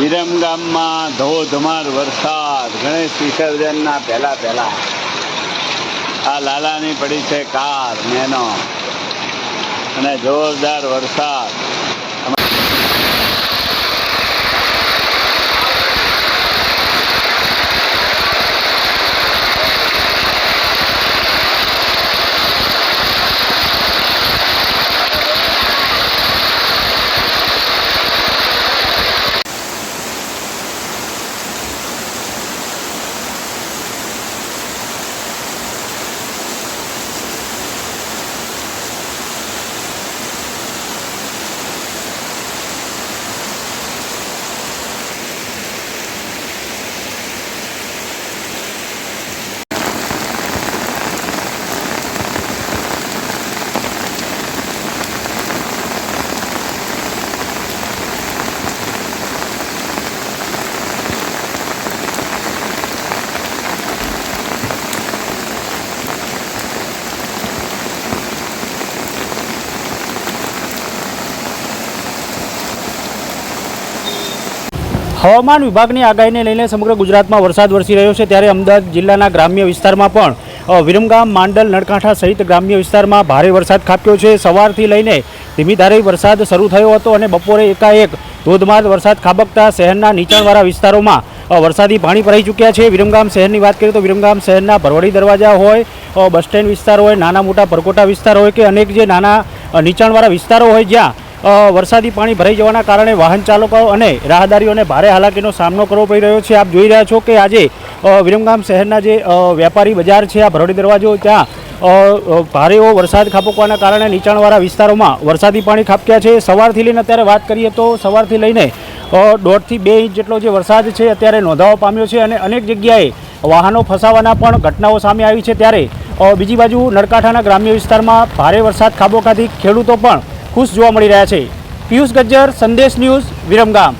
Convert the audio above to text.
વિરમગામમાં ધોધમાર વરસાદ. ગણેશ વિસર્જનના પહેલા પહેલા. આ લાલાની પડી છે કાર, મેનો. અને જોરદાર વરસાદ. હવામાન વિભાગની આગાહીને લઈને સમગ્ર ગુજરાતમાં વરસાદ વરસી રહ્યો છે. ત્યારે અમદાવાદ જિલ્લાના ગ્રામ્ય વિસ્તારમાં પણ વિરમગામ, માંડલ, નળકાંઠા સહિત ગ્રામ્ય વિસ્તારમાં ભારે વરસાદ ખાબક્યો છે. સવારથી લઈને ધીમી ધારે વરસાદ શરૂ થયો હતો અને બપોરે એકાએક ધોધમાર વરસાદ ખાબકતા શહેરના નીચાણવાળા વિસ્તારોમાં વરસાદી પાણી ભરાઈ ચૂક્યા છે. વિરમગામ શહેરની વાત કરીએ તો વિરમગામ શહેરના ભરવાડી દરવાજા હોય બસ સ્ટેન્ડ વિસ્તાર હોય, નાના મોટા પરકોટા વિસ્તાર હોય કે અનેક જે નાના નીચાણવાળા વિસ્તારો હોય જ્યાં વરસાદી પાણી ભરાઈ જવાના કારણે વાહન ચાલકો અને રાહદારીઓને ભારે હાલાકીનો સામનો કરવો પડી રહ્યો છે. આપ જોઈ રહ્યા છો કે આજે વિરમગામ શહેરના જે વેપારી બજાર છે, આ ભરોડી દરવાજો, ત્યાં ભારે વરસાદ ખાબકવાના કારણે નીચાણવાળા વિસ્તારોમાં વરસાદી પાણી ખાબક્યા છે. સવારથી લઈને અત્યારે વાત કરીએ તો સવારથી લઈને દોઢથી બે ઇંચ જેટલો જે વરસાદ છે અત્યારે નોંધાવા પામ્યો છે અને અનેક જગ્યાએ વાહનો ફસાવાના પણ ઘટનાઓ સામે આવી છે. ત્યારે બીજી બાજુ નળકાંઠાના ગ્રામ્ય વિસ્તારમાં ભારે વરસાદ ખાબોખાથી ખેડૂતો પણ ખુશ જોવા મળી રહ્યા છે. પિયુષ ગજ્જર સંદેશ ન્યૂઝ વિરમગામ.